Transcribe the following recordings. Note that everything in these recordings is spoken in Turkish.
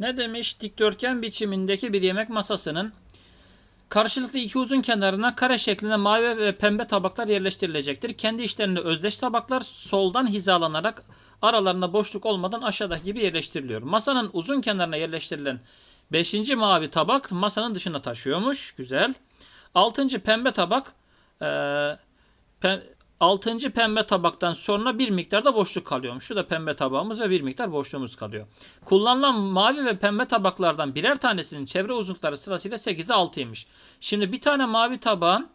Ne demiş? Dikdörtgen biçimindeki bir yemek masasının karşılıklı iki uzun kenarına kare şeklinde mavi ve pembe tabaklar yerleştirilecektir. Kendi işlerinde özdeş tabaklar soldan hizalanarak aralarında boşluk olmadan aşağıdaki gibi yerleştiriliyor. Masanın uzun kenarına yerleştirilen 5. mavi tabak masanın dışına taşıyormuş. Güzel. 6. pembe tabak eee Pem, 6. pembe tabaktan sonra bir miktarda boşluk kalıyormuş. Şu da pembe tabağımız ve bir miktar boşluğumuz kalıyor. Kullanılan mavi ve pembe tabaklardan birer tanesinin çevre uzunlukları sırasıyla 8'e 6'ymış. Şimdi bir tane mavi tabağın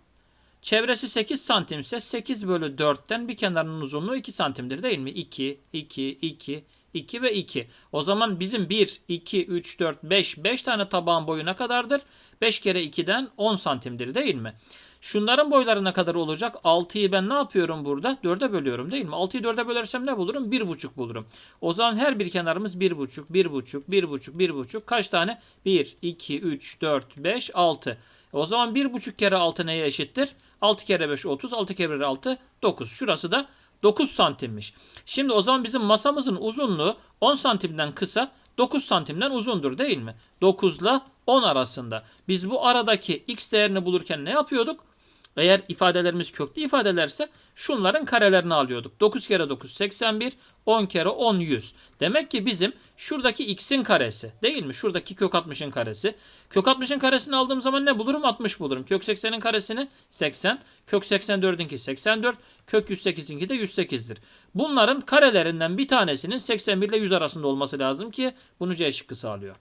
çevresi 8 santimse 8 bölü 4'ten bir kenarının uzunluğu 2 santimdir değil mi? 2, 2, 2, 2 ve 2. O zaman bizim 1, 2, 3, 4, 5, 5 tane tabağın boyu ne kadardır? 5 kere 2'den 10 santimdir değil mi? Şunların boyları ne kadar olacak? 6'yı ben ne yapıyorum burada? 4'e bölüyorum değil mi? 6'yı 4'e bölersem ne bulurum? 1,5 bulurum. O zaman her bir kenarımız 1,5, 1,5, 1,5, 1,5. Kaç tane? 1, 2, 3, 4, 5, 6. O zaman 1,5 kere 6 neye eşittir? 6 kere 5 30, 6 kere 1 6 9. Şurası da 9 santimmiş. Şimdi o zaman bizim masamızın uzunluğu 10 santimden kısa, 9 santimden uzundur değil mi? 9 ile 10 arasında. Biz bu aradaki x değerini bulurken ne yapıyorduk? Eğer ifadelerimiz köklü ifadelerse şunların karelerini alıyorduk. 9 kere 9 81, 10 kere 10 100. Demek ki bizim şuradaki x'in karesi değil mi? Şuradaki kök 60'ın karesi. Kök 60'ın karesini aldığım zaman ne bulurum? 60 bulurum. Kök 80'in karesini 80. Kök 84'inki 84. Kök 108'inki de 108'dir. Bunların karelerinden bir tanesinin 81 ile 100 arasında olması lazım ki bunu C şıkkı sağlıyor.